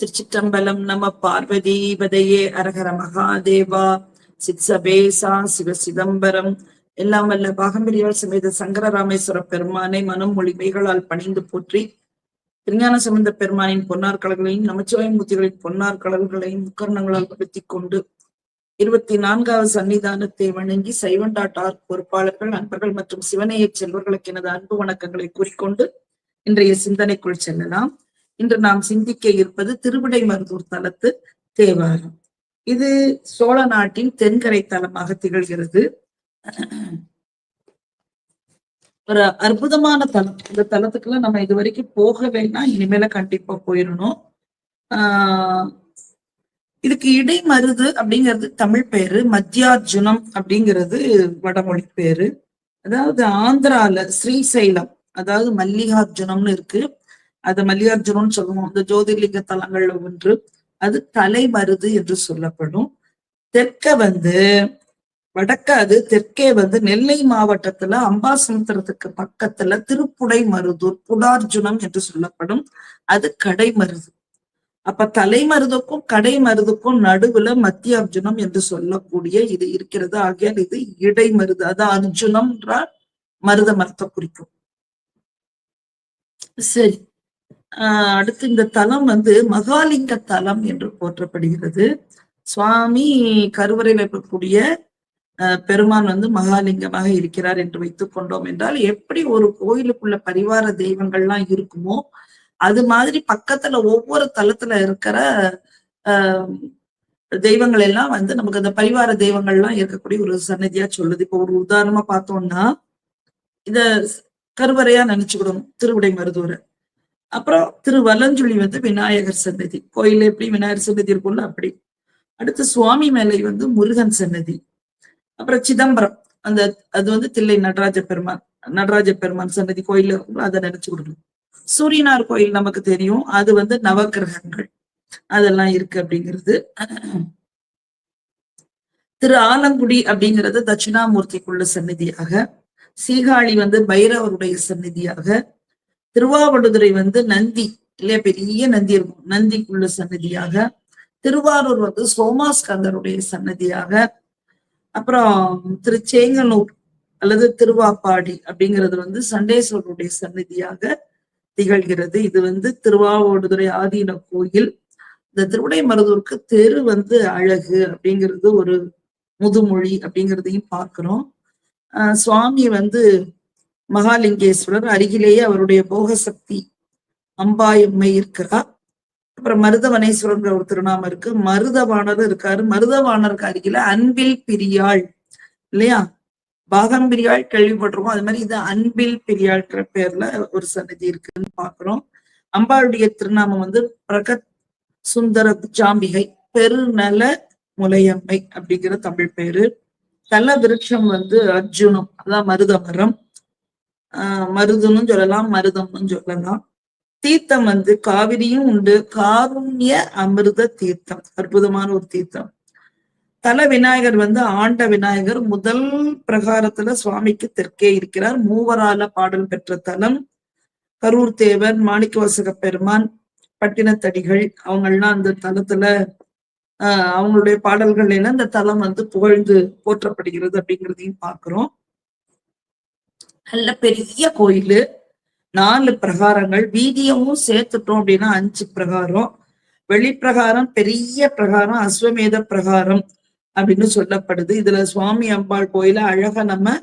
திருச்சிற்றம்பலம் நம பார்வதி பதையே அரகர மகாதேவா சித்சபேசா சிவ சிதம்பரம். எல்லாம் வல்ல பாகம்பிரியால் சமேத சங்கரராமேஸ்வர பெருமானை மனம் மொழிமைகளால் பணிந்து போற்றி திருஞான சம்பந்த பெருமானின் பொன்னார் கடல்களையும் நமச்சிவாய மூர்த்திகளின் பொன்னார் கடல்களையும் முக்கரணங்களால் படுத்தி கொண்டு இருபத்தி நான்காவது சன்னிதானத்தை வணங்கி சைவண்டாட்டார் பொறுப்பாளர்கள் நண்பர்கள் மற்றும் சிவனையச் செல்வர்களுக்கு எனது அன்பு வணக்கங்களை கூறிக்கொண்டு இன்றைய சிந்தனைக்குள் செல்லலாம். இன்று நாம் சிந்திக்க இருப்பது திருவிடை மருதூர் தலத்து தேவாரம். இது சோழ நாட்டின் தென்கரை தலமாக திகழ்கிறது. ஒரு அற்புதமான தலம். இந்த தலத்துக்குள்ள நம்ம இது வரைக்கும் போகலைன்னா இனிமேல கண்டிப்பா போயிடணும். ஆஹ் இதுக்கு இடைமருது அப்படிங்கிறது தமிழ் பேரு மத்தியார்ஜுனம் அப்படிங்கிறது வடமொழி பேரு அதாவது ஆந்திரால ஸ்ரீசைலம் அதாவது மல்லிகார்ஜுனம்னு இருக்கு. அது மல்லிகார்ஜுனன் சொல்லுவோம் அந்த ஜோதிர்லிங்க தலங்கள்ல ஒன்று. அது தலைமருது என்று சொல்லப்படும். தெற்க வந்து வடக்க அது தெற்கே வந்து நெல்லை மாவட்டத்துல அம்பாசமுத்திரத்துக்கு பக்கத்துல திருப்புடை மருதூர் புடார்ஜுனம் என்று சொல்லப்படும். அது கடைமருது அப்ப தலைமருதுக்கும் கடைமருதுக்கும் நடுவுல மத்திய அர்ஜுனம் என்று சொல்லக்கூடிய இது இருக்கிறது. ஆகியால் இது இடைமருது அது அர்ஜுனம் என்றால் மருத மரத்தை குறிக்கும். சரி. அடுத்து இந்த தலம் வந்து மகாலிங்க தலம் என்று போற்றப்படுகிறது. சுவாமி கருவறையில் இருக்கக்கூடிய பெருமான் வந்து மகாலிங்கமாக இருக்கிறார் என்று வைத்துக் கொண்டோம் என்றால் எப்படி ஒரு கோயிலுக்குள்ள பரிவார தெய்வங்கள்லாம் இருக்குமோ அது மாதிரி பக்கத்துல ஒவ்வொரு தளத்துல இருக்கிற ஆஹ் தெய்வங்கள் எல்லாம் வந்து நமக்கு அந்த பரிவார தெய்வங்கள்லாம் இருக்கக்கூடிய ஒரு சன்னதியா சொல்லுது. இப்போ ஒரு உதாரணமா பார்த்தோம்னா இத கருவறையா நினைச்சுக்கிடணும் திருவிடை மருதூரை அப்புறம் திரு வலஞ்சுழி வந்து விநாயகர் சன்னதி. கோயில எப்படி விநாயகர் சன்னதி இருக்கும்ல அப்படி. அடுத்து சுவாமி மேலை வந்து முருகன் சன்னதி. அப்புறம் சிதம்பரம். அந்த அது வந்து தில்லை நடராஜ பெருமான் நடராஜ பெருமான் சன்னதி கோயில் இருக்கும்ல அதை நினைச்சு கொடுக்கணும். சூரியனார் கோயில் நமக்கு தெரியும். அது வந்து நவகிரகங்கள் அதெல்லாம் இருக்கு அப்படிங்கிறது. திரு ஆலங்குடி அப்படிங்கிறது தட்சிணாமூர்த்திக்குள்ள சந்நிதியாக சீகாழி வந்து பைரவருடைய சந்நிதியாக திருவாவடுதுறை வந்து நந்தி இல்லையா? பெரிய நந்தி இருக்கும். நந்திக்குள்ள சன்னதியாக. திருவாரூர் வந்து சோமாஸ்கந்தருடைய சன்னதியாக. அப்புறம் திருச்சேங்கனூர் அல்லது திருவாப்பாடி அப்படிங்கிறது வந்து சண்டேஸ்வரருடைய சன்னதியாக திகழ்கிறது. இது வந்து திருவாவடுதுறை ஆதீன கோயில். இந்த திருவிடை மருதூருக்கு தெரு வந்து அழகு அப்படிங்கிறது ஒரு முதுமொழி அப்படிங்கிறதையும் பார்க்கிறோம். ஆஹ் சுவாமி வந்து மகாலிங்கேஸ்வரர் அருகிலேயே அவருடைய போகசக்தி அம்பாயம்மை இருக்கிறார் அப்புறம் மருதவனேஸ்வரன்ற ஒரு திருநாமம் இருக்கு. மருதவாணர் இருக்காரு. மருதவாணருக்கு அருகில அன்பில் பிரியாள் இல்லையா? பாகம் பிரியாள் கேள்விப்பட்டிருக்கோம். அது மாதிரி இது அன்பில் பிரியாள்ன்ற பேர்ல ஒரு சன்னதி இருக்குன்னு பாக்குறோம் அம்பாளுடைய திருநாமம் வந்து பிரகத் சுந்தர ஜாம்பிகை பெருநல முலையம்மை அப்படிங்கிற தமிழ் பேரு. தல விருட்சம் வந்து அர்ஜுனம். அதான் மருத மரம் ஆஹ் மருதுன்னு சொல்லலாம் மருதம்னு சொல்லலாம். தீர்த்தம் வந்து காவிரியும் உண்டு. காருண்ய அமிர்த தீர்த்தம். அற்புதமான ஒரு தீர்த்தம். தல விநாயகர் வந்து ஆண்ட விநாயகர். முதல் பிரகாரத்துல சுவாமிக்கு தெற்கே இருக்கிறார். மூவரால பாடல் பெற்ற தலம். கரூர் தேவர் மாணிக்கவாசக பெருமான் பட்டினத்தடிகள். அவங்கெல்லாம் அந்த தலத்துல ஆஹ் அவங்களுடைய பாடல்கள் எல்லாம் இந்த தலம் வந்து புகழ்ந்து போற்றப்படுகிறது அப்படிங்கிறதையும் பார்க்கிறோம். நல்ல பெரிய கோயிலு. நாலு பிரகாரங்கள். வீதியமும் சேர்த்துட்டோம் அப்படின்னா அஞ்சு பிரகாரம். வெளிப்பிரகாரம் பெரிய பிரகாரம் அஸ்வமேத பிரகாரம் அப்படின்னு சொல்லப்படுது. இதுல சுவாமி அம்பாள் கோயில அழகா நம்ம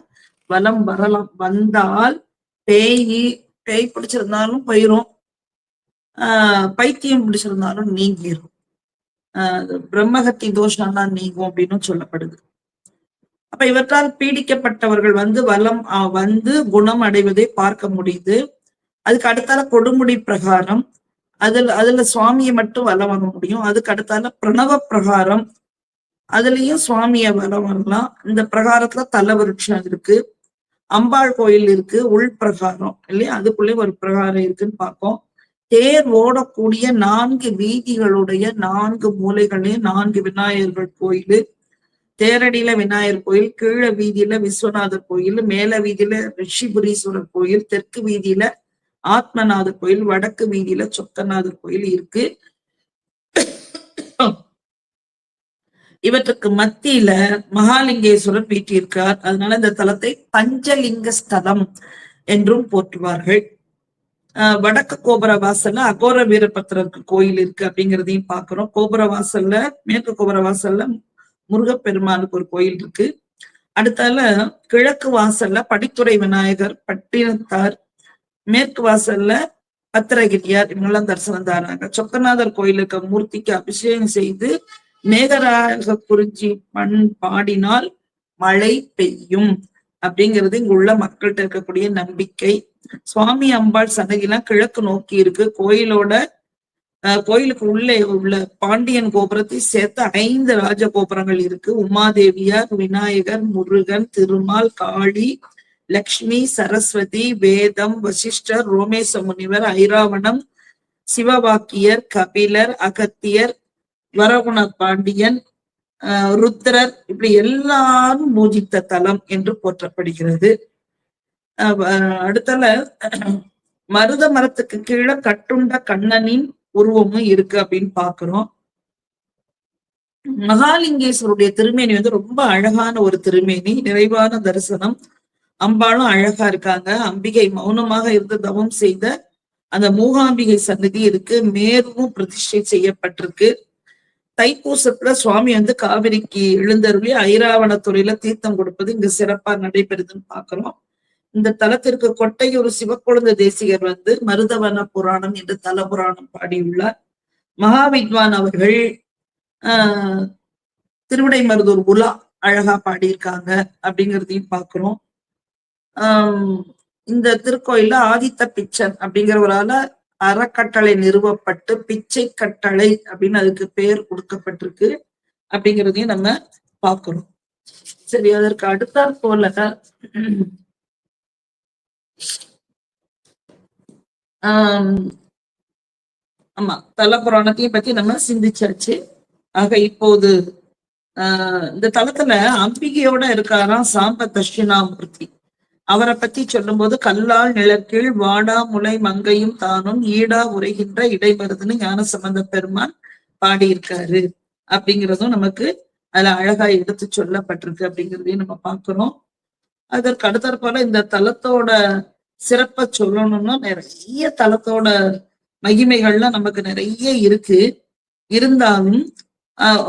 வலம் வரலாம். வந்தால் பேய் பேய் பிடிச்சிருந்தாலும் போயிரும். ஆஹ் பைத்தியம் பிடிச்சிருந்தாலும் நீங்கிரும். ஆஹ் பிரம்மகத்தி தோஷம்லாம் நீங்கும் அப்படின்னு சொல்லப்படுது. அப்ப இவற்றால் பீடிக்கப்பட்டவர்கள் வந்து வலம் வந்து குணம் அடைவதை பார்க்க முடியுது. அதுக்கு அடுத்தால கொடுமுடி பிரகாரம். அதுல அதுல சுவாமியை மட்டும் வலம் வர முடியும். அதுக்கு அடுத்தால பிரணவ பிரகாரம். அதுலயும் சுவாமிய வலம் வரலாம். இந்த பிரகாரத்துல தலவருட்சம் இருக்கு. அம்பாள் கோயில் இருக்கு உள் பிரகாரம் இல்லையா? அதுக்குள்ளே ஒரு பிரகாரம் இருக்குன்னு பார்ப்போம். தேர் ஓடக்கூடிய நான்கு வீதிகளுடைய நான்கு மூலைகளையும் நான்கு விநாயகர்கள் கோயிலு. தேரடியில விநாயகர் கோயில் கீழே வீதியில விஸ்வநாதர் கோயில் மேல வீதியில ரிஷிபுரீஸ்வரர் கோயில் தெற்கு வீதியில ஆத்மநாதர் கோயில் வடக்கு வீதியில சொத்தநாதர் கோயில் இருக்கு. இவற்றுக்கு மத்தியில மகாலிங்கேஸ்வரன் வீட்டியிருக்கிறார் அதனால இந்த தலத்தை பஞ்சலிங்க ஸ்தலம் என்றும் போற்றுவார்கள். வடக்கு கோபுர வாசல்ல அகோர வீரபத்திரருக்கு கோயில் இருக்கு அப்படிங்கிறதையும் பாக்குறோம் கோபுர வாசல்ல மேற்கு கோபுர வாசல்ல முருகப்பெருமானுக்கு ஒரு கோயில் இருக்கு. அடுத்தால கிழக்கு வாசல்ல படித்துறை விநாயகர் பட்டினத்தார் மேற்கு வாசல்ல பத்திரகிரியார் இவங்கெல்லாம் தரிசனம் தாராங்க. சொக்கநாதர் கோயிலுக்கு மூர்த்திக்கு அபிஷேகம் செய்து மேகராக குறிஞ்சி மண் பாடினால் மழை பெய்யும் அப்படிங்கிறது இங்க உள்ள மக்கள்கிட்ட இருக்கக்கூடிய நம்பிக்கை. சுவாமி அம்பாள் சன்னதிலாம் கிழக்கு நோக்கி இருக்கு. கோயிலோட கோயிலுக்கு உள்ளே உள்ள பாண்டியன் கோபுரத்தை சேர்த்து ஐந்து ராஜ கோபுரங்கள் இருக்கு. உமாதேவியார் விநாயகர் முருகன் திருமால் காளி லக்ஷ்மி சரஸ்வதி வேதம் வசிஷ்டர் ரோமேச முனிவர் ஐராவணம் சிவபாக்கியர் கபிலர் அகத்தியர் வரகுண பாண்டியன் ஆஹ் ருத்ரர். இப்படி எல்லாரும் பூஜித்த தலம் என்று போற்றப்படுகிறது. அடுத்தல அஹ் மருத மரத்துக்கு கீழே கட்டுண்ட கண்ணனின் உருவமும் இருக்கு அப்படின்னு பாக்குறோம். மகாலிங்கேஸ்வருடைய திருமேனி வந்து ரொம்ப அழகான ஒரு திருமேனி நிறைவான தரிசனம். அம்பாலும் அழகா இருக்காங்க. அம்பிகை மௌனமாக இருந்து தவம் செய்த அந்த மூகாம்பிகை சன்னதி இருக்கு. மேருவும் பிரதிஷ்டை செய்யப்பட்டிருக்கு. தைப்பூசத்துல சுவாமி வந்து காவிரிக்கு எழுந்தருளி ஐராவணத்துறையில தீர்த்தம் கொடுப்பது இங்க சிறப்பா நடைபெறுதுன்னு பாக்குறோம். இந்த தலத்திற்கு கொட்டையூர் சிவக்குழந்தை தேசிகர் வந்து மருதவன புராணம் என்று தல புராணம் பாடியுள்ளார். மகாவித்வான் அவர்கள் ஆஹ் திருவிடைமருதூர் உலா அழகா பாடியிருக்காங்க அப்படிங்கிறதையும் பாக்குறோம் ஆஹ் இந்த திருக்கோயில்ல ஆதித்த பிச்சன் அப்படிங்கிறவரால அறக்கட்டளை நிறுவப்பட்டு பிச்சை கட்டளை அப்படின்னு அதுக்கு பெயர் கொடுக்கப்பட்டிருக்கு அப்படிங்கிறதையும் நம்ம பார்க்கிறோம். சரி அதற்கு அடுத்தாற் போல ஆஹ் ஆமா தல புராணத்தையும் பத்தி நம்ம சிந்திச்சாச்சு. ஆக இப்போது ஆஹ் இந்த தலத்துல அம்பிகையோட இருக்காராம் சாம்ப தட்சிணாமூர்த்தி. அவரை பத்தி சொல்லும்போது கல்லால் நிலக்கீழ் வாடா முளை மங்கையும் தானும் ஈடா உரைகின்ற இடைமருதுன்னு ஞான சம்பந்த பெருமான் பாடியிருக்காரு. அப்படிங்கிறதும் நமக்கு அதுல அழகா எடுத்து சொல்லப்பட்டிருக்கு அப்படிங்கிறதையும் நம்ம பாக்குறோம் அதற்கு அடுத்தற்பால இந்த தலத்தோட சிறப்பை சொல்லணும்னா நிறைய தலத்தோட மகிமைகள்லாம் நமக்கு நிறைய இருக்கு. இருந்தாலும்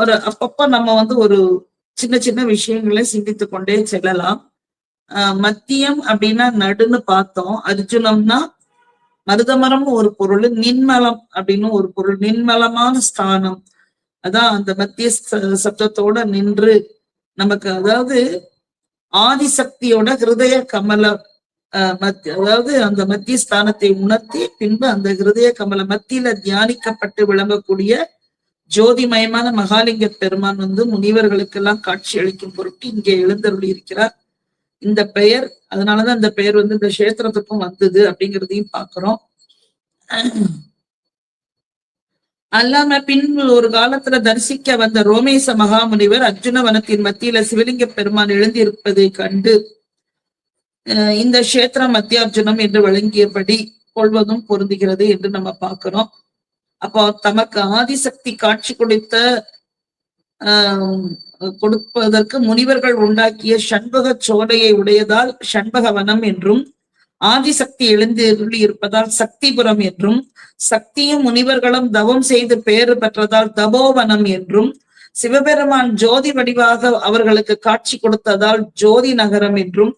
ஒரு அப்பப்ப நம்ம வந்து ஒரு சின்ன சின்ன விஷயங்களை சிந்தித்து கொண்டே செல்லலாம். மத்தியம் அப்படின்னா நடுன்னு பார்த்தோம். அர்ஜுனம்னா மருதமரம்னு ஒரு பொருள் நின்மலம் அப்படின்னு ஒரு பொருள் நின்மலமான ஸ்தானம். அதான் அந்த மத்திய சப்தத்தோட நின்று நமக்கு அதாவது ஆதிசக்தியோட ஹிருதய கமல மத்- அதாவது அந்த மத்திய ஸ்தானத்தை உணர்த்தி பின்பு அந்த ஹிருதய கமல மத்தியில தியானிக்கப்பட்டு விளங்கக்கூடிய ஜோதிமயமான மகாலிங்க பெருமான் வந்து முனிவர்களுக்கெல்லாம் காட்சி அளிக்கும் பொருட்டு இங்கே எழுந்தருளி இருக்கிறார். இந்த பெயர் அதனாலதான் இந்த பெயர் வந்து இந்த கஷேத்திரத்துக்கும் வந்தது அப்படிங்கிறதையும் பாக்குறோம். அல்லாம பின்பு ஒரு காலத்துல தரிசிக்க வந்த ரோமேச மகாமுனிவர் அர்ஜுன வனத்தின் மத்தியில சிவலிங்க பெருமான் எழுந்திருப்பதை கண்டு அஹ் இந்த கஷேத்திரம் மத்தியார்ஜுனம் என்று வழங்கியபடி கொள்வதும் பொருந்துகிறது என்று நம்ம பார்க்கிறோம். அப்போ தமக்கு ஆதிசக்தி காட்சி கொடுத்த ஆஹ் கொடுப்பதற்கு முனிவர்கள் உண்டாக்கிய சண்பக சோலையை உடையதால் சண்பகவனம் என்றும் ஆதிசக்தி எழுந்தருளி இருப்பதால் சக்திபுரம் என்றும் சக்தியும் முனிவர்களும் தவம் செய்து பெயர் பெற்றதால் தபோவனம் என்றும் சிவபெருமான் ஜோதி வடிவாக அவர்களுக்கு காட்சி கொடுத்ததால் ஜோதி நகரம் என்றும்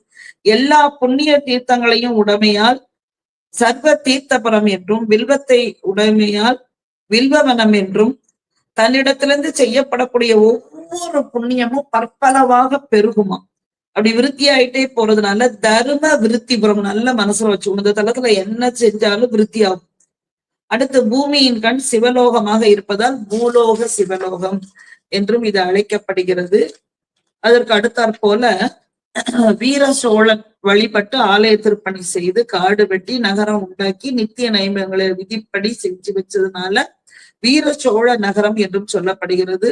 எல்லா புண்ணிய தீர்த்தங்களையும் உடைமையால் சர்வ தீர்த்தபுரம் என்றும் வில்வத்தை உடைமையால் வில்வவனம் என்றும் தன்னிடத்திலிருந்து செய்யப்படக்கூடிய ஒவ்வொரு புண்ணியமும் பற்பலவாக பெருகுமா அப்படி விருத்தி ஆயிட்டே போறதுனால தர்ம விருத்திபுரம் நல்ல மனசுல வச்சு இந்த தளத்துல என்ன செஞ்சாலும் விருத்தி ஆகும் அடுத்து பூமியின் கண் சிவலோகமாக இருப்பதால் பூலோக சிவலோகம் என்றும் இது அழைக்கப்படுகிறது. அதற்கு அடுத்தாற் போல வீர சோழன் வழிபட்டு ஆலய திருப்பணி செய்து காடு வெட்டி நகரம் உண்டாக்கி நித்திய நைமங்களை விதிப்படி செஞ்சு வச்சதுனால வீர சோழ நகரம் என்றும் சொல்லப்படுகிறது.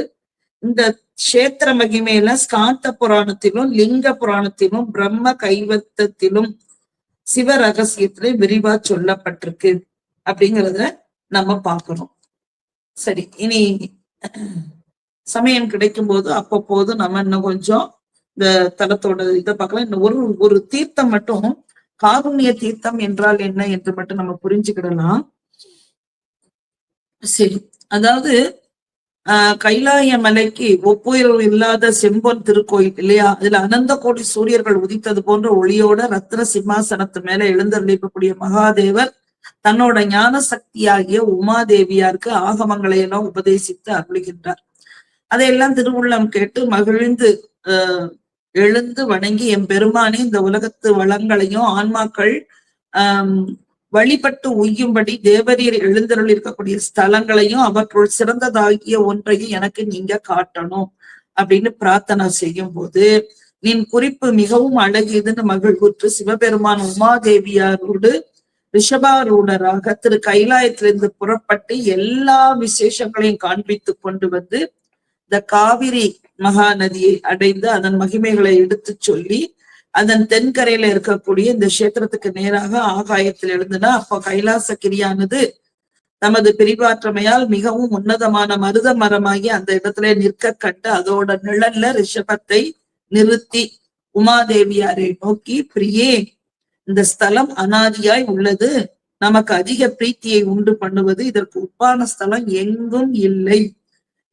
இந்த கஷேத்திர மகிமையில ஸ்காந்த புராணத்திலும் லிங்க புராணத்திலும் பிரம்ம கைவத்தத்திலும் சிவ ரகசியத்திலும் விரிவா சொல்லப்பட்டிருக்கு அப்படிங்கிறத நம்ம பார்க்கணும். சரி இனி சமயம் கிடைக்கும் போது அப்பப்போது நம்ம இன்னும் கொஞ்சம் இந்த தலத்தோட இதை பார்க்கலாம். இன்னும் ஒரு ஒரு தீர்த்தம் மட்டும் காருண்ய தீர்த்தம் என்றால் என்ன என்று மட்டும் நம்ம புரிஞ்சுக்கிடலாம். சரி அதாவது ஆஹ் கைலாய மலைக்கு ஒப்புயர்வு இல்லாத செம்பொன் திருக்கோயில் இல்லையா? அதுல அனந்த கோடி சூரியர்கள் உதித்தது போன்ற ஒளியோட ரத்ன சிம்மாசனத்து மேல எழுந்தருளிக்கக்கூடிய மகாதேவர் தன்னோட ஞான சக்தியாகிய உமாதேவியாருக்கு ஆகமங்களை எல்லாம் உபதேசித்து அருளுகின்றார். அதையெல்லாம் திருவுள்ளம் கேட்டு மகிழ்ந்து ஆஹ் எழுந்து வணங்கி என் பெருமானே இந்த உலகத்து வளங்களையும் ஆன்மாக்கள் ஆஹ் வழிபட்டு உய்யும்படி தேவரீர் எழுந்தருள் இருக்கக்கூடிய ஸ்தலங்களையும் அவற்றுள் சிறந்ததாகிய ஒன்றையும் எனக்கு நீங்க காட்டணும் அப்படின்னு பிரார்த்தனை செய்யும் போது நின் குறிப்பு மிகவும் அழகியதுன்னு மகிழ்வுற்று சிவபெருமான் உமாதேவியாரோடு ரிஷபாரூடராக திரு கைலாயத்திலிருந்து புறப்பட்டு எல்லா விசேஷங்களையும் காண்பித்து கொண்டு வந்து இந்த காவிரி மகாநதியை அடைந்து அதன் மகிமைகளை எடுத்து சொல்லி அதன் தென்கரையில இருக்கக்கூடிய இந்த கஷேத்திரத்துக்கு நேராக ஆகாயத்தில் எழுந்துனா அப்போ கைலாசகிரியானது நமது பிரிவாற்றமையால் மிகவும் உன்னதமான மருத மரமாகி அந்த இடத்துல நிற்க கண்டு அதோட நிழல்ல ரிஷபத்தை நிறுத்தி உமாதேவியாரை நோக்கி பிரியே இந்த ஸ்தலம் அனாதியாய் உள்ளது. நமக்கு அதிக பிரீத்தியை உண்டு பண்ணுவது இதற்கு உப்பான ஸ்தலம் எங்கும் இல்லை.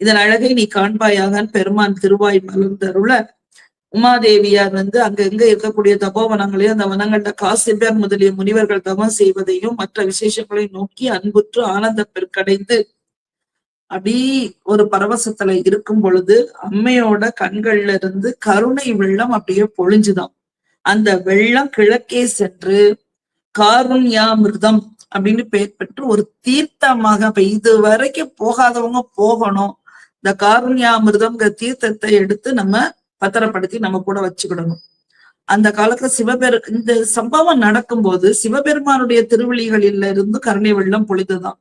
இதன் அழகை நீ காண்பாயாக பெருமான் திருவாய் மலர்ந்தருள உமாதேவியார் வந்து அங்க எங்க இருக்கக்கூடிய தபோவனங்களையும் அந்த வனங்கள்ல காசிபியார் முதலிய முனிவர்கள் தவம் செய்வதையும் மற்ற விசேஷங்களையும் நோக்கி அன்புற்று ஆனந்த பெருக்கடைந்து அப்படி ஒரு பரவசத்துல இருக்கும் பொழுது அம்மையோட கண்கள்ல இருந்து கருணை வெள்ளம் அப்படியே பொழிஞ்சுதான் அந்த வெள்ளம் கிழக்கே சென்று காருண்யாமிர்தம் அப்படின்னு பெயர் பெற்று ஒரு தீர்த்தமாக அப்ப இது வரைக்கும் போகாதவங்க போகணும். இந்த காருண்யாமிர்தம்ங்கிற தீர்த்தத்தை எடுத்து நம்ம பத்திரப்படுத்தி நம்ம கூட வச்சுக்கிடணும். அந்த காலத்துல சிவபெரு இந்த சம்பவம் நடக்கும்போது சிவபெருமானுடைய திருவிழிகளில இருந்து கருணை வெள்ளம் பொழிதுதான்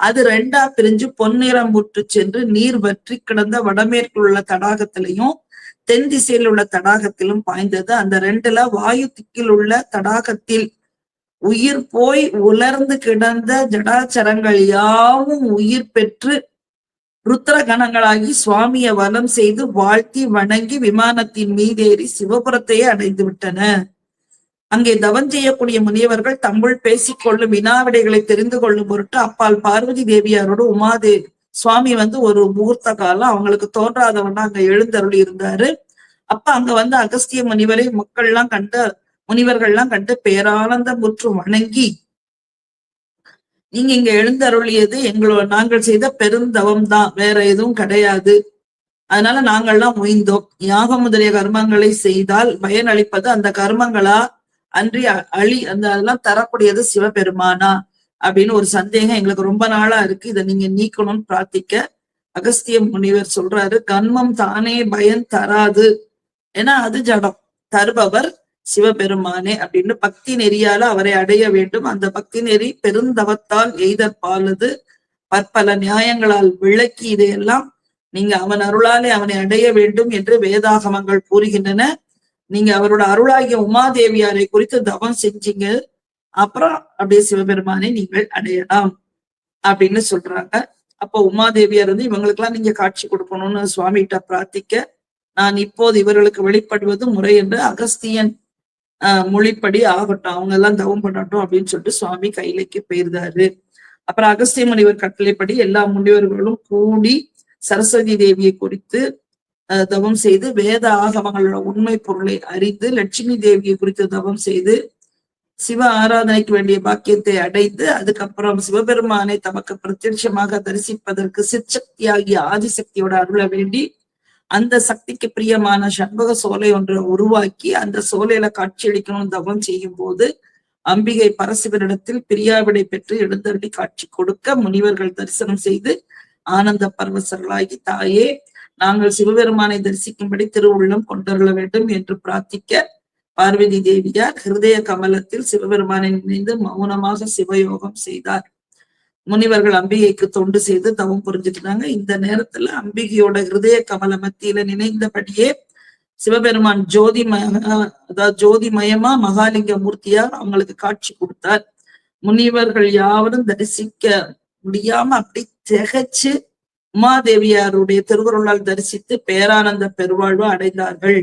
அது ரெண்டா பிரிஞ்சு பொன்னிறம் முற்று சென்று நீர் வற்றி கிடந்த வடமேற்கு உள்ள தடாகத்திலையும் தென் திசையில் உள்ள தடாகத்திலும் பாய்ந்தது. அந்த ரெண்டுல வாயு திக்கில் உள்ள தடாகத்தில் உயிர் போய் உலர்ந்து கிடந்த ஜடாச்சரங்கள் யாவும் உயிர் பெற்று ருத்ரகணங்களாகி சுவாமியை சுவாமிய வலம் செய்து வாழ்த்தி வணங்கி விமானத்தின் மீதேறி சிவபுரத்தையே அடைந்து விட்டன. அங்கே தவம் செய்யக்கூடிய முனிவர்கள் தம்முள் பேசிக்கொள்ளும் வினாவிடைகளை தெரிந்து கொள்ளும் பொருட்டு அப்பால் பார்வதி தேவியாரோடு உமாதே சுவாமி வந்து ஒரு முகூர்த்த காலம் அவங்களுக்கு தோன்றாதவனா அங்க எழுந்தருளி இருந்தாரு. அப்ப அங்க வந்து அகஸ்திய முனிவரை மக்கள் எல்லாம் கண்டு முனிவர்கள்லாம் கண்டு பேரானந்தம் முற்று வணங்கி நீங்க இங்க எழுந்தருளியது எங்களோட நாங்கள் செய்த பெருந்தவம் தான் வேற எதுவும் கிடையாது. அதனால நாங்கள்லாம் முயந்தோம். யாகம் முதலிய கர்மங்களை செய்தால் பயன் அளிப்பது அந்த கர்மங்களா? அன்றி அழி அந்த அதெல்லாம் தரக்கூடியது சிவபெருமானா? அப்படின்னு ஒரு சந்தேகம் எங்களுக்கு ரொம்ப நாளா இருக்கு. இதை நீங்க நீக்கணும்னு பிரார்த்திக்க அகஸ்திய முனிவர் சொல்றாரு கர்மம் தானே பயன் தராது. ஏன்னா அது ஜடம். தருபவர் சிவபெருமானே அப்படின்னு பக்தி நெறியால அவரை அடைய வேண்டும். அந்த பக்தி நெறி பெருந்தவத்தால் எய்தற்பாலது பற்பல நியாயங்களால் விளக்கி இதையெல்லாம் நீங்க அவன் அருளாலே அவனை அடைய வேண்டும் என்று வேதாகமங்கள் கூறுகின்றன. நீங்க அவரோட அருளாகிய உமாதேவியாரை குறித்து தவம் செஞ்சீங்க. அப்புறம் அப்படியே சிவபெருமானை நீங்கள் அடையலாம் அப்படின்னு சொல்றாங்க. அப்போ உமாதேவியார் வந்து இவங்களுக்கெல்லாம் நீங்க காட்சி கொடுக்கணும்னு சுவாமிகிட்ட பிரார்த்திக்க நான் இப்போது இவர்களுக்கு வெளிப்படுவது முறை என்று அகஸ்தியன் மொழிப்படி ஆகட்டும் அவங்க எல்லாம் தவம் பண்ணட்டும் அப்படின்னு சொல்லிட்டு சுவாமி கைலைக்கு போயிருந்தாரு. அப்புறம் அகஸ்திய முனிவர் கட்டளைப்படி எல்லா முனிவர்களும் கூடி சரஸ்வதி தேவியை குறித்து தவம் செய்து வேத ஆகமங்களோட உண்மை பொருளை அறிந்து லட்சுமி தேவியை குறித்து தவம் செய்து சிவ ஆராதனைக்கு வேண்டிய பாக்கியத்தை அடைந்து அதுக்கப்புறம் சிவபெருமானை தமக்கு பிரத்யட்சமாக தரிசிப்பதற்கு சிற்சக்தியாகிய ஆதிசக்தியோட அருள வேண்டி அந்த சக்திக்கு பிரியமான சண்பக சோலை ஒன்றை உருவாக்கி அந்த சோலையில காட்சியளிக்கணும்னு தவம் செய்யும் போது அம்பிகை பரசிவரிடத்தில் பிரியாவிடை பெற்று எழுந்தருளி காட்சி கொடுக்க முனிவர்கள் தரிசனம் செய்து ஆனந்த பரவசர்களாகி தாயே நாங்கள் சிவபெருமானை தரிசிக்கும்படி திருவுள்ளம் கொண்டருள வேண்டும் என்று பிரார்த்திக்க பார்வதி தேவியார் ஹிருதய கமலத்தில் சிவபெருமானை நினைந்து மௌனமாக சிவயோகம் செய்தார். முனிவர்கள் அம்பிகைக்கு தொண்டு செய்து தவம் புரிஞ்சுட்டாங்க இந்த நேரத்துல அம்பிகையோட ஹிருதய கமல மத்தியில நினைந்தபடியே சிவபெருமான் ஜோதி அதாவது ஜோதிமயமா மகாலிங்க மூர்த்தியார் அவங்களுக்கு காட்சி கொடுத்தார். முனிவர்கள் யாவரும் தரிசிக்க முடியாம அப்படி திகச்சு உமாதேவியாருடைய திருவருளால் தரிசித்து பேரானந்த பெருவாழ்வு அடைந்தார்கள்.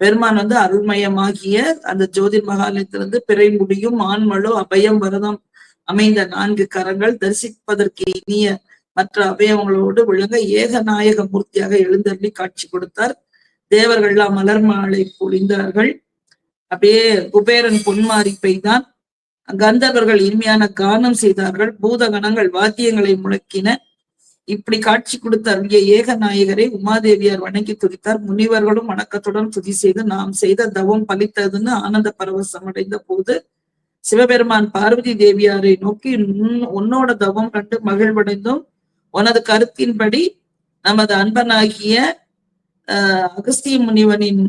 பெருமான் வந்து அருள்மயமாகிய அந்த ஜோதிர் மகாலயத்திலிருந்து பிறை முடியும் ஆண்மழு அபயம் வரதம் அமைந்த நான்கு கரங்கள் தரிசிப்பதற்கு இனிய மற்ற அவயவங்களோடு விளங்க ஏகநாயக மூர்த்தியாக எழுந்தருளி காட்சி கொடுத்தார். தேவர்கள்லாம் மலர் மாலை பொழிந்தார்கள். அப்படியே குபேரன் பொன்மாரி பெய்தான். கந்தர்வர்கள் இனிமையான கானம் செய்தார்கள். பூதகணங்கள் வாத்தியங்களை முழக்கின. இப்படி காட்சி கொடுத்த அருளிய ஏக நாயகரை உமாதேவியார் வணங்கி துதித்தார். முனிவர்களும் வணக்கத்துடன் துதி செய்து நாம் செய்த தவம் பலித்ததுன்னு ஆனந்த பரவசம் அடைந்த போது சிவபெருமான் பார்வதி தேவியாரை நோக்கி "உன்- உன்னோட தவம் கண்டு மகிழ்வடைந்தும் உனது கருத்தின்படி நமது அன்பனாகிய அகஸ்திய முனிவனின்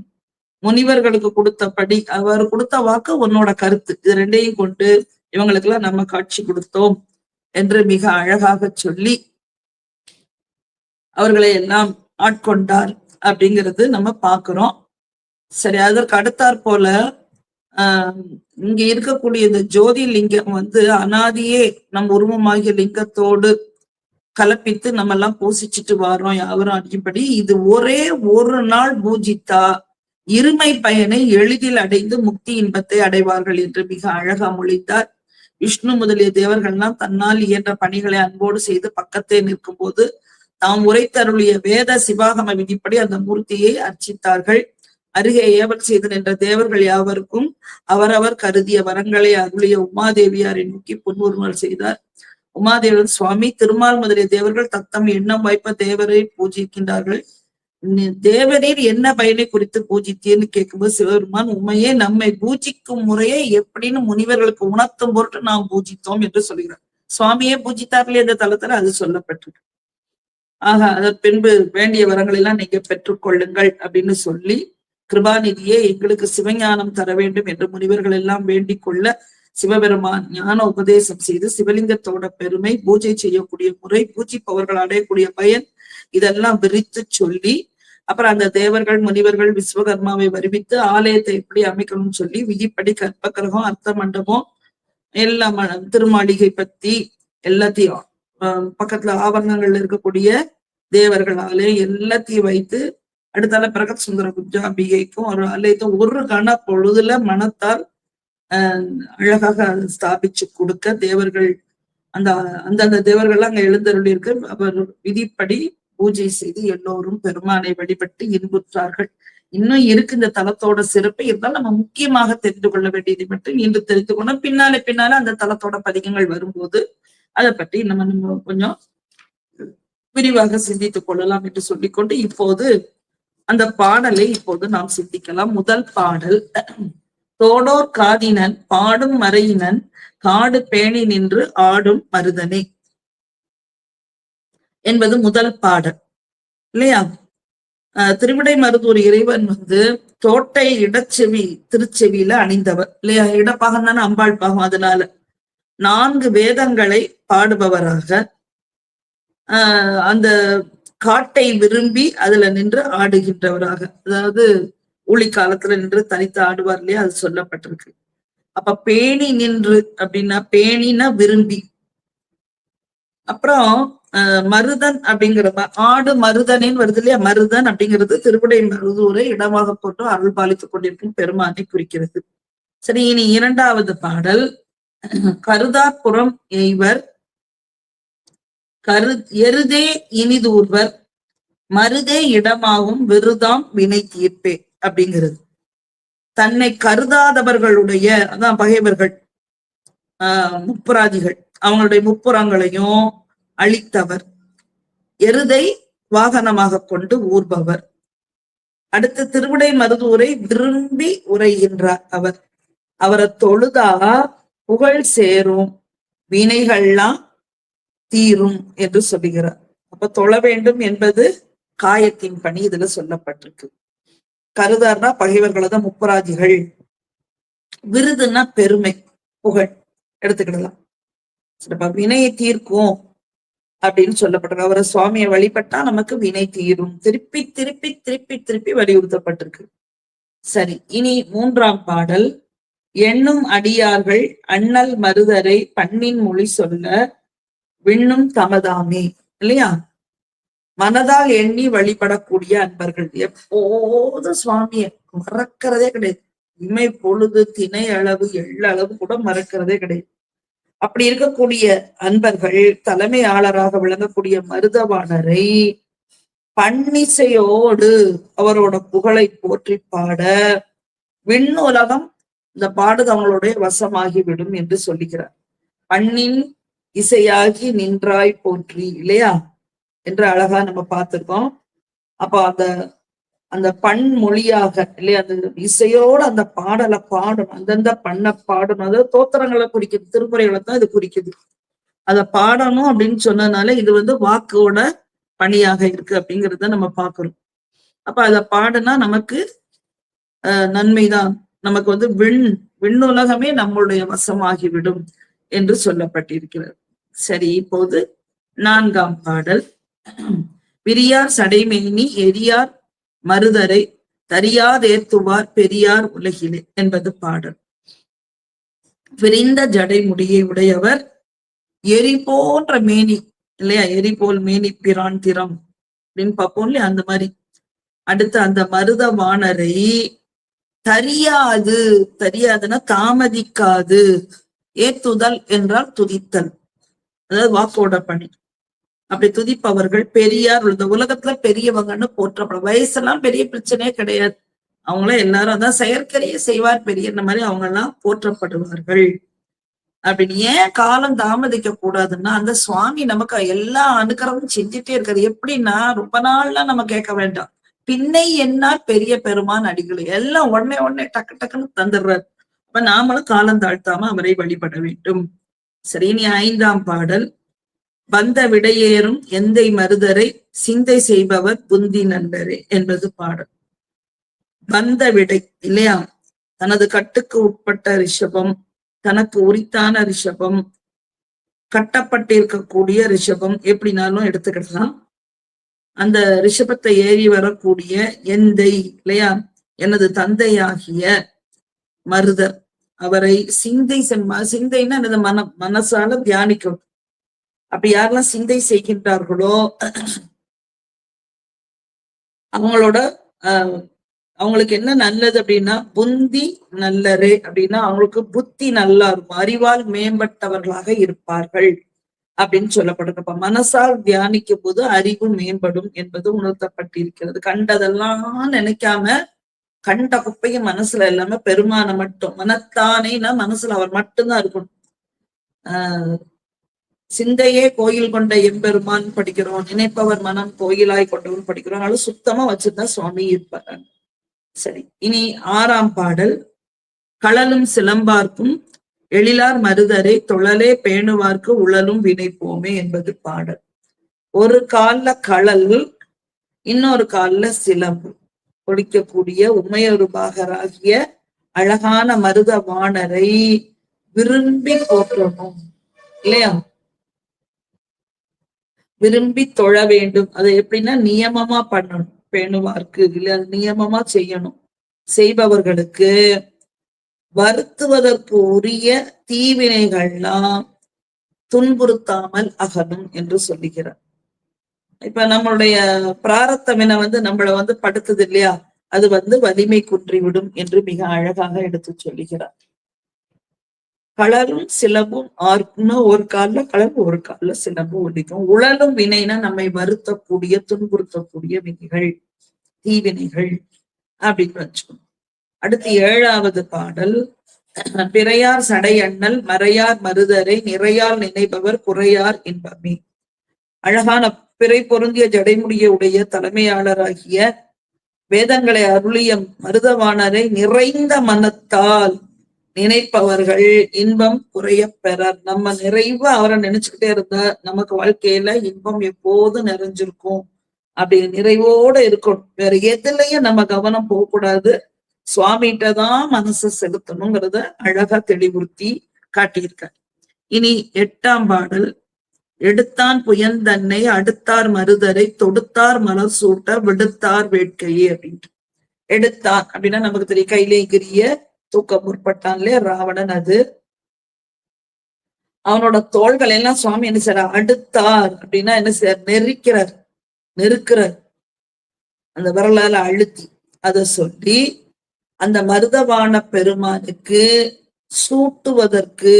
முனிவர்களுக்கு கொடுத்தபடி அவர் கொடுத்த வாக்கு உன்னோட கருத்து. இது ரெண்டையும் கொண்டு இவங்களுக்கு எல்லாம் நம்ம காட்சி கொடுத்தோம் என்று மிக அழகாக சொல்லி அவர்களை எல்லாம் ஆட்கொண்டார் அப்படிங்கிறது நம்ம பார்க்கிறோம். சரி அதற்கு அடுத்தாற் போல இங்க இருக்கக்கூடிய இந்த ஜோதி லிங்கம் வந்து அனாதியே நம் உருவமாகிய லிங்கத்தோடு கலப்பித்து நம்ம எல்லாம் பூசிச்சுட்டு வரோம் யாவரும் அடிக்கும்படி இது ஒரே ஒரு நாள் பூஜித்தா இருமை பயனை எளிதில் அடைந்து முக்தி இன்பத்தை அடைவார்கள் என்று மிக அழகா மொழித்தார். விஷ்ணு முதலிய தேவர்கள்லாம் தன்னால் இயன்ற பணிகளை அன்போடு செய்து பக்கத்தே நிற்கும் போது தாம் உரைத்தருளிய வேத சிவாகம விதிப்படி அந்த மூர்த்தியை அர்ச்சித்தார்கள். அருகே ஏவல் செய்து நின்ற தேவர்கள் யாவருக்கும் அவரவர் கருதிய வரங்களை அருளிய உமாதேவியாரை நோக்கி புன்முறுமல் செய்தார். உமாதேவன் சுவாமி திருமால் முதலிய தேவர்கள் தத்தம் எண்ணம் வாய்ப்ப தேவரை பூஜிக்கின்றார்கள். தேவரீர் என்ன பயனை குறித்து பூஜித்தீர்னு கேட்கும்போது சிவபெருமான் உண்மையே நம்மை பூஜிக்கும் முறையை எப்படின்னு முனிவர்களுக்கு உணர்த்தும் பொருட்டு நாம் பூஜித்தோம் என்று சொல்கிறார். சுவாமியே பூஜித்தார்களே அந்த தளத்துல அது சொல்லப்பட்டிருக்கு. ஆக அதன் பின்பு வேண்டிய வரங்களை எல்லாம் நீங்க பெற்றுக்கொள்ளுங்கள் அப்படின்னு சொல்லி கிருபாநிதியே எங்களுக்கு சிவஞானம் தர வேண்டும் என்று முனிவர்கள் எல்லாம் வேண்டிக் கொள்ள சிவபெருமான் ஞான உபதேசம் செய்து சிவலிங்கத்தோட பெருமை பூஜை செய்யக்கூடிய முறை பூஜிப்பவர்கள் அடையக்கூடிய பயன் இதெல்லாம் விரித்து சொல்லி அப்புறம் அந்த தேவர்கள் முனிவர்கள் விஸ்வகர்மாவை வருவித்து ஆலயத்தை எப்படி அமைக்கணும்னு சொல்லி விதிப்படி கற்பக்கிரகம் அர்த்த மண்டபம் எல்லாம் ம- திருமாளிகை பத்தி எல்லாத்தையும் பக்கத்துல ஆவரணங்கள்ல இருக்கக்கூடிய தேவர்கள் ஆலயம் எல்லாத்தையும் வைத்து அடுத்தால பிரகத் சுந்தர குஜாம்பிகைக்கும் ஒரு ஆலயத்தை ஒரு கண பொழுதுல மனத்தால் அழகாக ஸ்தாபிச்சு கொடுக்க தேவர்கள் அந்த அந்தந்த தேவர்கள்லாம் அங்க எழுந்தருளி இருக்கு அவர் விதிப்படி பூஜை செய்து எல்லோரும் பெருமானை வழிபட்டு இன்புற்றார்கள். இன்னும் இருக்கு இந்த தலத்தோட சிறப்பு. இருந்தால் நம்ம முக்கியமாக தெரிந்து கொள்ள வேண்டியதை மட்டும் இன்று தெரிந்து கொண்டோம். பின்னாலே பின்னால அந்த தலத்தோட பதிகங்கள் வரும்போது அதை பற்றி நம்ம நம்ம கொஞ்சம் விரிவாக சிந்தித்துக் கொள்ளலாம் என்று சொல்லிக்கொண்டு இப்போது அந்த பாடலை இப்போது நாம் சிந்திக்கலாம். முதல் பாடல் தோடோர் காதினன் பாடும் மறையினன் காடு பேணி நின்று ஆடும் மருதனே என்பது முதல் பாடல். இல்லையா? ஆஹ் திருவிடை மருதூர் இறைவன் வந்து தோட்டை இடச்செவி திருச்செவியில அணிந்தவர். இல்லையா? இடப்பாகம் தானே அம்பாள் பாகம். அதனால நான்கு வேதங்களை பாடுபவராக ஆஹ் அந்த காட்டை விரும்பி அதுல நின்று ஆடுகின்றவராக. அதாவது ஒளி காலத்துல நின்று தனித்து ஆடுவார் இல்லையா? அது சொல்லப்பட்டிருக்கு. அப்ப பேணி நின்று அப்படின்னா பேணினா விரும்பி. அப்புறம் ஆஹ் மருதன் அப்படிங்கிற ஆடு மருதனின் வருது இல்லையா? மருதன் அப்படிங்கிறது திருவிடை மருதூரை இடமாக போட்டு அருள் பாலித்துக் கொண்டிருக்கும் பெருமானை குறிக்கிறது. சரி இனி இரண்டாவது பாடல். கருதாபுரம் இவர் கரு எருதே இனிதூர்வர் மருதே இடமாகும் விருதாம் வினை தீர்ப்பே அப்படிங்கிறது. தன்னை கருதாதவர்களுடைய அதான் பகைவர்கள் ஆஹ் முப்புராதிகள் அவங்களுடைய முப்புறங்களையும் அழித்தவர். எருதை வாகனமாக கொண்டு ஊர்பவர். அடுத்து திருவிடை மருதூரை விரும்பி உரைகின்றார் அவர். அவரை தொழுதா புகழ் சேரும் வினைகள்லாம் தீரும் என்று சொல்லுகிறார். அப்ப தொழ வேண்டும் என்பது காயத்தின் பணி இதுல சொல்லப்பட்டிருக்கு. கருதார்னா பகைவர்களை தான் விருதுன்னா பெருமை புகழ் எடுத்துக்கிடலாம். சிறப்பா வினையை தீர்க்கும் அப்படின்னு சொல்லப்பட்டிருக்கு. அவரை சுவாமியை வழிபட்டா நமக்கு வினை தீரும். திருப்பி திருப்பி திருப்பி திருப்பி வலியுறுத்தப்பட்டிருக்கு. சரி இனி மூன்றாம் பாடல். எண்ணும் அடியார்கள் அண்ணல் மருதரை பண்ணின் மொழி சொல்ல விண்ணும் தமதாமே இல்லையா? மனதால் எண்ணி வழிபடக்கூடிய அன்பர்கள். எப்போதும் சுவாமிய மறக்கிறதே கிடையாது. இமை பொழுது திணை அளவு எள்ளளவு கூட மறக்கிறதே கிடையாது. அப்படி இருக்கக்கூடிய அன்பர்கள் தலைமையாளராக விளங்கக்கூடிய மருதவாணரை பன்னிசையோடு அவரோட புகழை போற்றி பாட விண்ணுலகம் இந்த பாடுதவங்களுடைய வசமாகிவிடும் என்று சொல்லுகிறார். பண்ணின் இசையாகி நின்றாய் போற்றி இல்லையா? என்று அழகா நம்ம பார்த்திருக்கோம். அப்ப அந்த அந்த பண் மொழியாக இல்லையா? அந்த இசையோட அந்த பாடலை பாடணும் அந்தந்த பண்ண பாடணும் அதாவது தோத்திரங்களை குறிக்குது திருமுறைகளை தான் இது குறிக்குது. அதை பாடணும் அப்படின்னு சொன்னதுனால இது வந்து வாக்கோட பணியாக இருக்கு அப்படிங்கிறத நம்ம பார்க்கணும் அப்ப அதை பாடுனா நமக்கு நன்மைதான். நமக்கு வந்து விண் விண்ணுலகமே நம்மளுடைய வசமாகிவிடும் என்று சொல்லப்பட்டிருக்கிறது. சரி இப்போது நான்காம் பாடல். விரியார் சடைமேனி எரியார் மருதரை தரியாதேத்துவார் பெரியார் உலகிலே என்பது பாடல். விரிந்த ஜடை முடியை உடையவர் எரி போன்ற மேனி இல்லையா? எரி போல் மேனி பிரான் திறம். அப்படின்னு பார்ப்போம் இல்லையா? அந்த மாதிரி. அடுத்து அந்த மருத வானரை தரியாது தரியாதுன்னா தாமதிக்காது ஏத்துதல் என்றால் துதித்தல். அதாவது வாக்கோட பணி. அப்படி துதிப்பவர்கள் பெரியார் இந்த உலகத்துல பெரியவங்கன்னு போற்றப்படும். வயசெல்லாம் பெரிய பிரச்சனையே கிடையாது. அவங்களாம் எல்லாரும் அதான் செயற்கரிய செய்வார் பெரிய மாதிரி அவங்க எல்லாம் போற்றப்படுவார்கள். அப்படின்னு ஏன் காலம் தாமதிக்க கூடாதுன்னா அந்த சுவாமி நமக்கு எல்லா அனுக்கிரமும் செஞ்சுட்டே இருக்காரு. எப்படின்னா ரொம்ப நாள்லாம் நம்ம கேட்க வேண்டாம். பின்னை என்ன பெரிய பெருமான் அடிகள் எல்லாம் உடனே உடனே டக்கு டக்குன்னு தந்துடுறாரு. அப்ப நாமளும் காலம் தாழ்த்தாம அவரை வழிபட வேண்டும். சரி இனி ஐந்தாம் பாடல். வந்த விடையேறும் எந்தை மருதரை சிந்தை செய்பவர் புந்தி நண்பரே என்பது பாடல். வந்த விடை இல்லையா? தனது கட்டுக்கு உட்பட்ட ரிஷபம் தனக்கு உரித்தான ரிஷபம் கட்டப்பட்டிருக்கக்கூடிய ரிஷபம் எப்படினாலும் எடுத்துக்கிடலாம். அந்த ரிஷபத்தை ஏறி வரக்கூடிய எந்தை இல்லையா? எனது தந்தையாகிய மருதர். அவரை சிந்தை சிந்தைன்னா அந்த மன மனசால தியானிக்கணும் அப்படி யாரெல்லாம் சிந்தை செய்கின்றார்களோ அவங்களோட ஆஹ் அவங்களுக்கு என்ன நல்லது அப்படின்னா புந்தி நல்லரே அப்படின்னா அவங்களுக்கு புத்தி நல்லா இருக்கும் அறிவால் மேம்பட்டவர்களாக இருப்பார்கள் அப்படின்னு சொல்லப்படுது. அப்ப மனசால் தியானிக்கும் போது அறிவு மேம்படும் என்பது உணர்த்தப்பட்டிருக்கிறது. கண்டதெல்லாம் நினைக்காம கண்ட குப்பையும் மனசுல இல்லாம பெருமான மட்டும் மனத்தானேனா மனசுல அவர் மட்டும்தான் இருக்கணும். ஆஹ் சிந்தையே கோயில் கொண்ட எம்பெருமான் படிக்கிறோம் நினைப்பவர் மனம் கோயிலாய் கொண்டவன் படிக்கிறோம் அதனால சுத்தமா வச்சுதான் சுவாமி இருப்பாங்க சரி இனி ஆறாம் பாடல். களலும் சிலம்பார்க்கும் எழிலார் மருதரை தொழலே பேணுவார்க்கு உழலும் வினைப்போமே என்பது பாடல். ஒரு கால்ல களல் இன்னொரு கால்ல சிலம்பு. ஒழிக்கக்கூடிய உண்மையொரு பாகராகிய அழகான மருத வாணரை விரும்பி போற்றணும் இல்லையா? விரும்பி தொழ வேண்டும். அதை எப்படின்னா நியமமா பண்ணணும். பேணுவார்க்கு இல்ல நியமமா செய்யணும். செய்பவர்களுக்கு வருத்துவதற்கு உரிய தீவினைகள்லாம் துன்புறுத்தாமல் அகலும் என்று சொல்லுகிறார். இப்ப நம்மளுடைய பிராரத்தமின வந்து நம்மள வந்து படுத்துது இல்லையா? அது வந்து வலிமை குன்றிவிடும் என்று மிக அழகாக எடுத்து சொல்லுகிறார். கலரும் சிலம்பும் ஆர்க்குன்னா ஒரு கால்ல களர் ஒரு கால்ல சிலம்பு ஒழிக்கும் உழலும் வினைனா நம்மை வருத்தக்கூடிய துன்புறுத்தக்கூடிய வினைகள் தீவினைகள் அப்படின்னு வச்சுக்கணும். அடுத்து ஏழாவது பாடல். பிறையார் சடையண்ணல் மறையார் மருதரை நிறையால் நினைப்பவர் குறையார் என்பமே அழகான பிறை பொருந்திய ஜடைமுடிய உடைய தலைமையாளராகிய வேதங்களை அருளிய மருதவானரை நிறைந்த மனத்தால் நினைப்பவர்கள் இன்பம் குறைய பெறார். நம்ம நிறைவா அவரை நினைச்சுக்கிட்டே இருந்தா நமக்கு வாழ்க்கையில இன்பம் எப்போது நிறைஞ்சிருக்கும்? அப்படி நிறைவோட இருக்கணும். வேற எதுலயும் நம்ம கவனம் போகக்கூடாது சுவாமிகிட்ட தான் மனசு செலுத்தணுங்கிறத அழகா தெளிவுறுத்தி காட்டியிருக்க இனி எட்டாம் பாடல் எடுத்தான் புயந்தன்னை அடுத்தார் மருதரை தொடுத்தார் மலர் சூட்ட விடுத்தார் வேட்கையே அப்படின்ட்டு. எடுத்தான் அப்படின்னா நமக்கு தெரியும் கையிலே கிரிய தூக்க முற்பட்டான் இல்லையா ராவணன் அது. அவனோட தோள்கள் எல்லாம் சுவாமி என்ன செய்யறார் அடுத்தார் அப்படின்னா என்ன செய்யறார் நெருக்கிறார் நெருக்கிறார். அந்த விரலால அழுத்தி அத சொல்லி அந்த மருதவான பெருமானுக்கு சூட்டுவதற்கு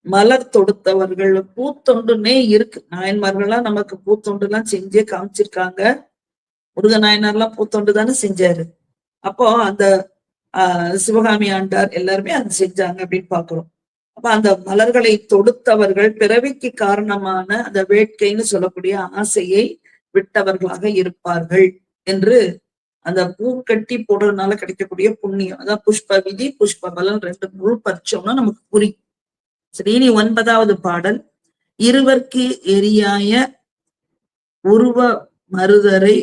மலர் தொடுத்தவர்கள் பூத்தொண்டுனே இருக்கு. நாயன்மார்கள்லாம் நமக்கு பூத்தொண்டு எல்லாம் செஞ்சே காமிச்சிருக்காங்க. முருக நாயனார்லாம் பூத்தொண்டு தானே செஞ்சாரு. அப்போ அந்த ஆஹ் சிவகாமி ஆண்டார் எல்லாருமே அதை செஞ்சாங்க அப்படின்னு பாக்குறோம். அப்ப அந்த மலர்களை தொடுத்தவர்கள் பிறவிக்கு காரணமான அந்த வேட்கைன்னு சொல்லக்கூடிய ஆசையை விட்டவர்களாக இருப்பார்கள் என்று அந்த பூ கட்டி போடுறதுனால கிடைக்கக்கூடிய புண்ணியம். அதான் புஷ்ப விதி புஷ்ப பலன் ரெண்டு முழு பறிச்சோம்னா நமக்கு புரியும். சரி இனி ஒன்பதாவது பாடல். இருவர்க்கு எரியாய உருவ மருதரை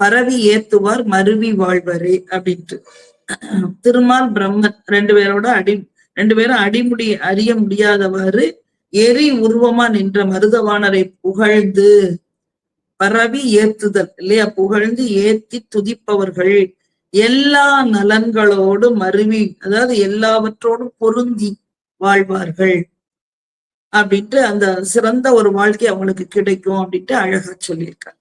பரவி ஏத்துவார் மருவி வாழ்வரே அப்படின்ட்டு. திருமால் பிரம்மன் ரெண்டு பேரோட அடி ரெண்டு பேரும் அடிமுடி அறிய முடியாதவாறு எரி உருவமா நின்ற மருதவானரை புகழ்ந்து பரவி ஏத்துதல் இல்லையா? புகழ்ந்து ஏத்தி துதிப்பவர்கள் எல்லா நலன்களோடு மருவி அதாவது எல்லாவற்றோடும் பொருந்தி வாழ்வார்கள் அப்படின்ட்டு அந்த சிறந்த ஒரு வாழ்க்கை அவங்களுக்கு கிடைக்கும் அப்படின்ட்டு அழகா சொல்லியிருக்காங்க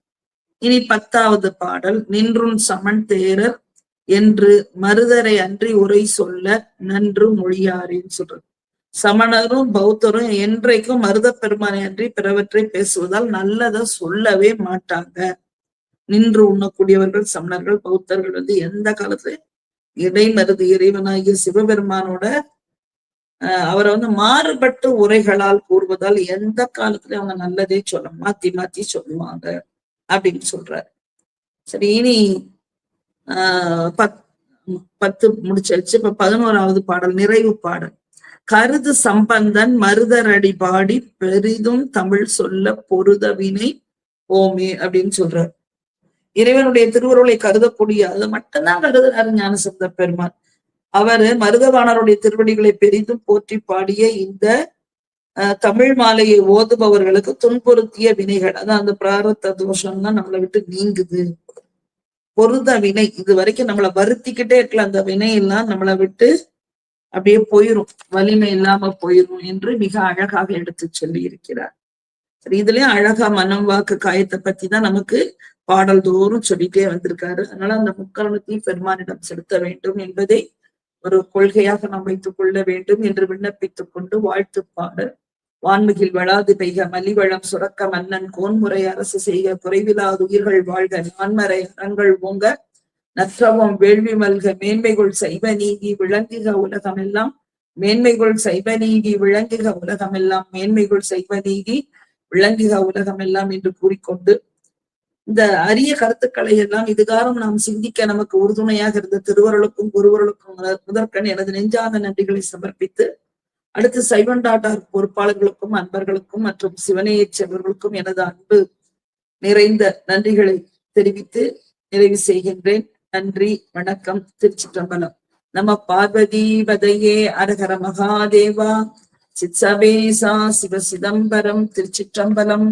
இனி பத்தாவது பாடல் நின்றும் சமன் தேரர் என்று மருதரை அன்றி உரை சொல்ல நன்று மொழியாரின்னு சொல்றது. சமணரும் பௌத்தரும் என்றைக்கும் மருத பெருமானை அன்றி பிறவற்றை பேசுவதால் நல்லதை சொல்லவே மாட்டாங்க. நின்று உண்ணக்கூடியவர்கள் சமணர்கள் பௌத்தர்கள் வந்து எந்த காலத்துல இடைமருது இறைவனாகிய சிவபெருமானோட அவரை வந்து மாறுபட்டு உரைகளால் கூறுவதால் எந்த காலத்துலயும் அவங்க நல்லதே சொல்ல மாத்தி மாத்தி சொல்லுவாங்க அப்படின்னு சொல்றாரு. சரி இனி ஆஹ் பத் பத்து முடிச்சாச்சு. இப்ப பதினோராவது பாடல் நிறைவு பாடல். கருது சம்பந்தன் மருதரடி பாடி பெரிதும் தமிழ் சொல்ல பொருதவினை ஓமே அப்படின்னு சொல்றார். இறைவனுடைய திருவுருளை கருதக்கூடிய அது மட்டும்தான் கருதுறாரு ஞானசந்த பெருமான் அவர் மருதவாணருடைய திருவடிகளை பெரிதும் போற்றி பாடிய இந்த தமிழ் மாலையை ஓதுபவர்களுக்கு துன்புறுத்திய வினைகள். அதான் அந்த பிராரத்த தோஷம் தான் நம்மளை விட்டு நீங்குது. பொருத வினை. இது வரைக்கும் நம்மளை வருத்திக்கிட்டே இருக்கல. அந்த வினையெல்லாம் நம்மளை விட்டு அப்படியே போயிரும். வலிமை இல்லாம போயிரும் என்று மிக அழகாக எடுத்து சொல்லி இருக்கிறார் சரி இதுலயும் அழகா மனம் வாக்கு காயத்தை பத்தி தான் நமக்கு பாடல் தோறும் சொல்லிட்டே வந்திருக்காரு. அதனால அந்த முக்கரணத்தையும் பெருமானிடம் செலுத்த வேண்டும் என்பதை ஒரு கொள்கையாக நாம் வைத்துக் கொள்ள வேண்டும் என்று விண்ணப்பித்துக் கொண்டு வாழ்த்து பாடல் வான்மிகில் வளாது பெய்க மலிவளம் சுரக்க மன்னன் கோன்முறை அரசு செய்க குறைவிலாது உயிர்கள் வாழ்க நான்மறை அறங்கள் ஓங்க நற்றவம் வேள்வி மல்க மேன்மைகள் சைவ நீங்கி விளங்குக உலகமெல்லாம். மேன்மைகள் சைவ நீங்கி விளங்குக உலகமெல்லாம் மேன்மைகள் சைவ நீங்கி விளங்குக உலகமெல்லாம் என்று கூறிக்கொண்டு இந்த அரிய கருத்துக்களை எல்லாம் இதுகாரம் நாம் சிந்திக்க நமக்கு உறுதுணையாக இருந்த திருவருளுக்கும் குருவருளுக்கும் முதற்கண் எனது நெஞ்சான நன்றிகளை சமர்ப்பித்து அடுத்து சைவன் டாட்டார் பொறுப்பாளர்களுக்கும் அன்பர்களுக்கும் மற்றும் சிவனையை செல்வர்களுக்கும் எனது அன்பு நிறைந்த நன்றிகளை தெரிவித்து நிறைவு செய்கின்றேன். நன்றி வணக்கம் திருச்சிற்றம்பலம். நம பார்வதி பதையே அரகர மகாதேவா. சித்சபேசா சிவ சிதம்பரம் திருச்சிற்றம்பலம்.